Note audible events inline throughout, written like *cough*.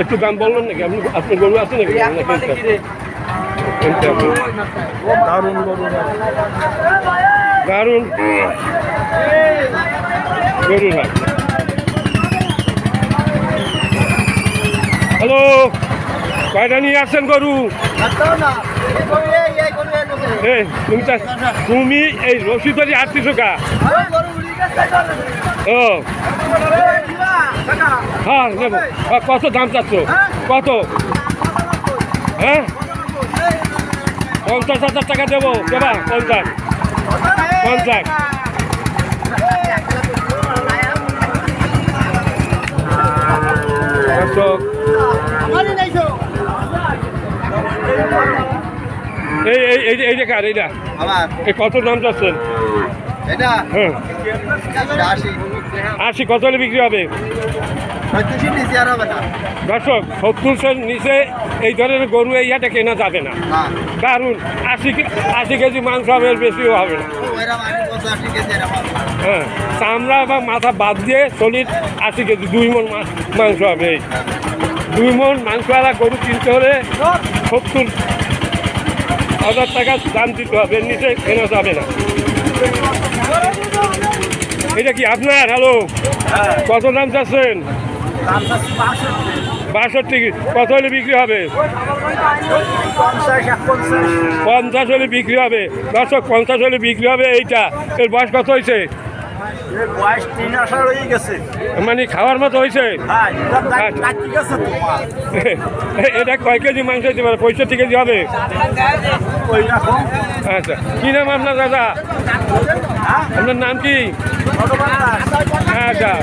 একটু দাম বললেন নাকি? আপনি আপনার গরু আছে নাকি। দারুণ গরু দারুণ। গরুর হ্যালো কয়টা নিয়ে আসছেন গরু? তুমি তা- তুমি এই রসিদারি আটত্রিশ কা ও। হ্যাঁ নেব। হ্যাঁ, কত দাম চাচ্ছ? কত? হ্যাঁ? পঞ্চাশ হাজার টাকা দেবো। দেবা? পঞ্চাশ। পঞ্চাশ। এই এই এই যে- এই যে কার এইটা এই কত দাম চাচ্ছেন? হ্যাঁ। আশি কত হলে বিক্রি হবে? দর্শক সত্তরশোর নিচে এই ধরনের গরু এই হাটে কেনা যাবে না। দারুণ আশি আশি কেজি মাংস হবে বেশিও হবে না। হ্যাঁ চামড়া বা মাথা বাদ দিয়ে সলিড আশি কেজি দুই মন মাংস হবে এই। দুই মন মাংসওয়ালা গরু কিনতে হলে সত্তর হাজার টাকা দাম দিতে হবে নিচে কেনা যাবে না। এটা কি আপনার? হ্যালো কত দাম চাচ্ছেন? বাষট্টি কত হলে বিক্রি হবে? পঞ্চাশ হলে বিক্রি হবে। দর্শক, পঞ্চাশ হলে বিক্রি হবে এইটা। এর বয়স কত হয়েছে? হয়ে মানে খাওয়ার মতো হয়েছে? *laughs* এটা কয় কেজি মাংস হতে পারে? পঁয়ষট্টি কেজি হবে? আচ্ছা কি নাম আপনার দাদা? আপনার নাম কি? আচ্ছা।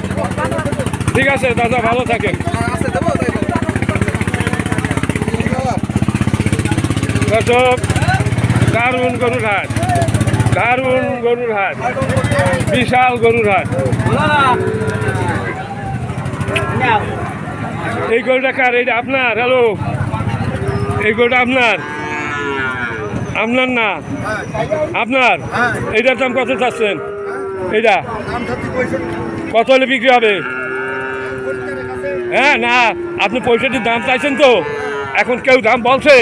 ঠিক আছে, দাদা, ভালো থাকেন। দারুণ গরুর হাট। দারুণ গরুর হাট। বিশাল গরুর হাট। এই গরুটা কার? এইটা আপনার? হ্যালো? এই গরুটা আপনার? আপনার না? আপনার? এইটার দাম কত চাচ্ছেন? এইটা? কত হলে বিক্রি হবে? হ্যাঁ না, আপনি পয়সাটির দাম চাইছেন তো। এখন কেউ দাম বলছে?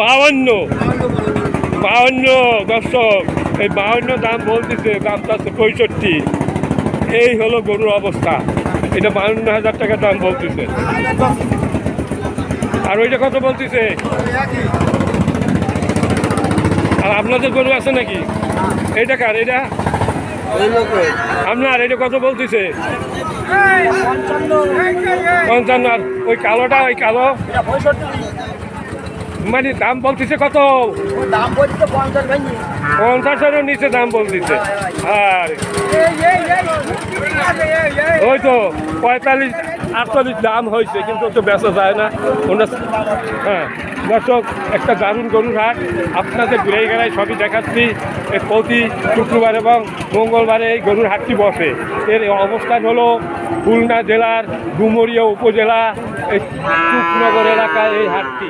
বাউন্ন। বাউন্ন, দর্শক, এই বাউন্ন দাম বলতেছে, দাম চাচ্ছে পঁয়ষট্টি। এই হলো গরুর অবস্থা। এটা বাউন্ন হাজার টাকা দাম বলতেছে। আর ওইটা কত বলতেছে? আর আপনাদের গরু আছে নাকি? এইটা কার এটা আপনার এটা কত বলতেছে? পঞ্চান্ন আর ওই কালোটা, ওই কালো। মানে দাম বলতেছে কত? দাম বলছে পঞ্চাশ ভাই পঞ্চাশেরও নিচে দাম বলতেছে। আর। ওই তো পঁয়তাল্লিশ, আটচল্লিশ দাম হয়েছে, কিন্তু তো বেচা যায় না। হ্যাঁ। দর্শক, একটা দারুণ গরুর হাট। আপনাদের ঘুরে গেলায়, সবই দেখাচ্ছি। প্রতি শুক্রবার এবং মঙ্গলবারে এই গরুর হাটটি বসে। এর অবস্থান হলো খুলনা জেলার ডুমরিয়া উপজেলা, এই শুকনগর এলাকায় এই হাটটি।